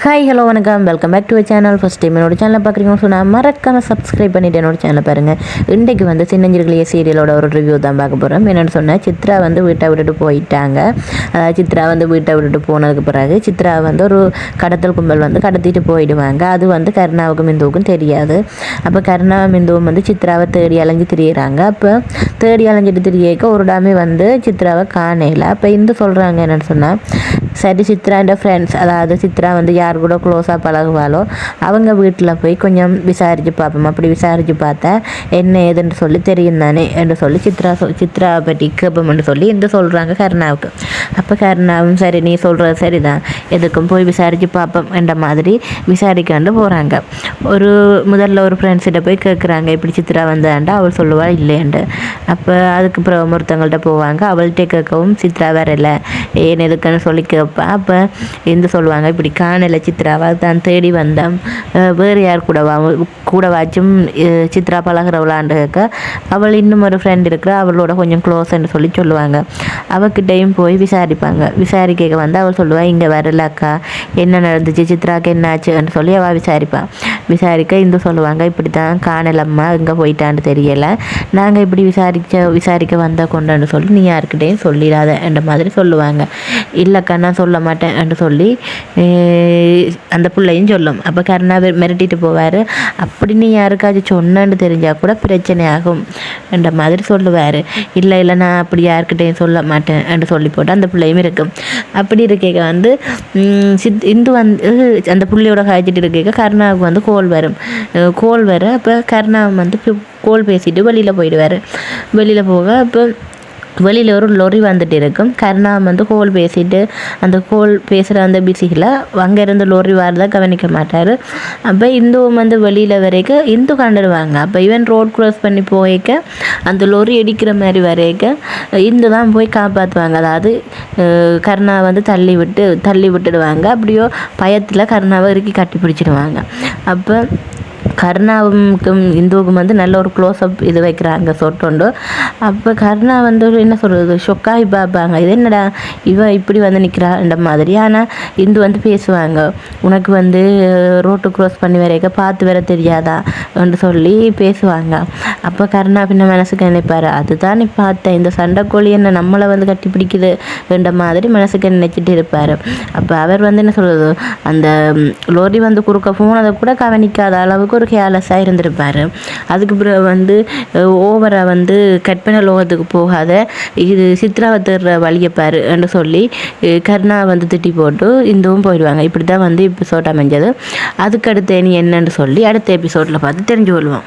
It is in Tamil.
ஹாய் ஹலோ வணக்கம். Welcome back to channel first time என்னோட சேனலை பார்க்குறீங்கன்னு சொன்னால் மறக்காம சப்ஸ்கிரைப் பண்ணிவிட்டு என்னோட சேனலை பாருங்கள் இன்றைக்கு வந்து சின்னஞ்சிறுகளைய சீரியலோட ஒரு ரிவ்யூ தான் பார்க்க போகிறோம் என்னென்னு சொன்னால் சித்ரா வந்து வீட்டை விட்டுட்டு போயிட்டாங்க. அதாவது சித்ரா வந்து வீட்டை விட்டுட்டு போனதுக்கு பிறகு சித்ரா வந்து ஒரு கடத்தல் கும்பல் வந்து கடத்திட்டு போயிடுவாங்க. அது வந்து கருணாவுக்கும் இந்துவுக்கும் தெரியாது. அப்போ கருணா இந்துவும் வந்து சித்ராவை தேடி அலைஞ்சு திரியிறாங்க. அப்போ தேடி அலைஞ்சிட்டு திரியக்க ஒரு டாமே வந்து சித்ராவை காணையில் அப்போ இந்து சொல்கிறாங்க என்னென்னு சொன்னால் சரி சித்ராண்ட ஃப்ரெண்ட்ஸ் அதாவது சித்ரா வந்து யார் கூட க்ளோஸாக பழகுவாளோ அவங்க வீட்டில் போய் கொஞ்சம் விசாரித்து பார்ப்போம் அப்படி விசாரித்து பார்த்தா என்ன ஏதுன்னு சொல்லி தெரியும் தானே என்று சொல்லி சித்ரா சொல் சித்ரா பற்றி கேட்போம்னு சொல்லி இந்த சொல்கிறாங்க கருணாவுக்கு அப்போ கருணாவும் சரி நீ சொல்கிறது சரிதான் எதுக்கும் போய் விசாரித்து பார்ப்போம் என்ற மாதிரி விசாரிக்காண்டு போகிறாங்க ஒரு முதல்ல ஒரு ஃப்ரெண்ட்ஸ்கிட்ட போய் கேட்குறாங்க இப்படி சித்ரா வந்தாண்டா அவள் சொல்லுவாள் இல்லையாண்டு அப்போ அதுக்கு அப்புறம் ஒருத்தவங்கள்ட்ட போவாங்க அவள்கிட்ட கேட்கவும் சித்ரா வரலை ஏன் எதுக்குன்னு சொல்லி கேட்பேன் அப்போ எந்த சொல்லுவாங்க இப்படி காணலை சித்ராவா தான் தேடி வந்தேன் வேறு யார் கூடவா கூடவாச்சும் சித்ரா பழகிறவளாண்டு கேட்க அவள் இன்னும் ஒரு ஃப்ரெண்ட் இருக்கிற அவளோட கொஞ்சம் க்ளோஸ்ன்னு சொல்லி சொல்லுவாங்க அவகிட்டையும் போய் விசாரிப்பாங்க விசாரிக்க வந்து அவள் சொல்லுவாள் இங்கே வரல அக்கா என்ன நடந்துச்சு? சித்ராக்கு என்னாச்சுன்னு சொல்லி அவள் விசாரிப்பாள் விசாரிக்க இந்த சொல்லுவாங்க இப்படி தான் காணலம்மா இங்கே போயிட்டான்னு தெரியலை. நாங்கள் இப்படி விசாரிக்க விசாரிக்க வந்த கொண்டான்னு சொல்லி நீ யாருக்கிட்டையும் சொல்லிடாத என்ற மாதிரி சொல்லுவாங்க. இல்லைக்கா நான் சொல்ல மாட்டேன் என்று சொல்லி அந்த பிள்ளையும் சொல்லும். அப்போ கருணா மிரட்டிட்டு போவார். அப்படி நீ யாருக்காச்சும் சொன்னேன்னு தெரிஞ்சால் கூட பிரச்சனை ஆகும் என்ற மாதிரி சொல்லுவார். இல்லை இல்லை நான் அப்படி யாருக்கிட்டையும் சொல்ல மாட்டேன் என்று சொல்லி போட்டு அந்த பிள்ளையும் இருக்கும் அப்படி இருக்க வந்து சித் இந்து வந்து அந்த புள்ளையோட காய்ச்சிட்டு இருக்க கருணாவுக்கு வந்து கோல் வரும் கோல் வர அப்போ கருணா வந்து கோல் பேசிட்டு வெளியில் போயிடுவார் வெளியில் போக அப்போ வெளியில் ஒரு லொரி வந்துட்டு இருக்கும் கருணா வந்து கோல் பேசிட்டு அந்த கோல் பேசுகிற அந்த பிஸியில் அங்கே இருந்து லொரி வரதை கவனிக்க மாட்டார். அப்போ இந்துவும் வந்து வெளியில் வரைக்கும் இந்து கண்டுடுவாங்க அப்போ இவன் ரோட் க்ராஸ் பண்ணி போய்க்க அந்த லொரி இடிக்கிற மாதிரி வரைக்க இந்து தான் போய் காப்பாற்றுவாங்க அதாவது கருணா வந்து தள்ளி விட்டு தள்ளி விட்டுடுவாங்க. அப்படியோ பயத்தில் கருணாவை இறுக்கி கட்டி பிடிச்சிடுவாங்க. அப்போ கருணாவுக்கும் இந்துவுக்கும் வந்து நல்ல ஒரு க்ளோஸ்அப் இது வைக்கிறாங்க சொட்டோண்டு அப்போ கருணா வந்து என்ன சொல்கிறது ஷொக்காகி பார்ப்பாங்க இது என்னடா? இவ இப்படி வந்து நிற்கிறான்ற மாதிரி. ஆனால் இந்து வந்து பேசுவாங்க. உனக்கு வந்து ரோட்டு க்ராஸ் பண்ணி வரைக்க பார்த்து வர தெரியாதா? என்று சொல்லி பேசுவாங்க. அப்போ கருணா பின்ன மனசுக்கு நினைப்பாரு. அதுதான் நீ பார்த்தேன் இந்த சண்டைக்கோழி என்ன நம்மளை வந்து கட்டி பிடிக்குது? என்ற மாதிரி மனசுக்கு நினைச்சிட்டு இருப்பார். அப்போ அவர் வந்து என்ன சொல்கிறது அந்த லோரி வந்து குறுக்க போனதை கூட கவனிக்காத அளவுக்கு ஒரு கேர்லெஸ்ஸாக இருந்திருப்பார். அதுக்கு பிறகு வந்து ஓவராக வந்து கற்பனை லோகத்துக்கு போகாத இது சித்ராவத்துற தேடுற வழியை என்று சொல்லி கருணா வந்து திட்டி போட்டு இந்துவும் போயிடுவாங்க. இப்படி தான் வந்து எபிசோட் அமைஞ்சது. அதுக்கு அடுத்து என்னன்னு சொல்லி அடுத்த எபிசோடில் பார்த்து தெரிஞ்சு கொள்வோம்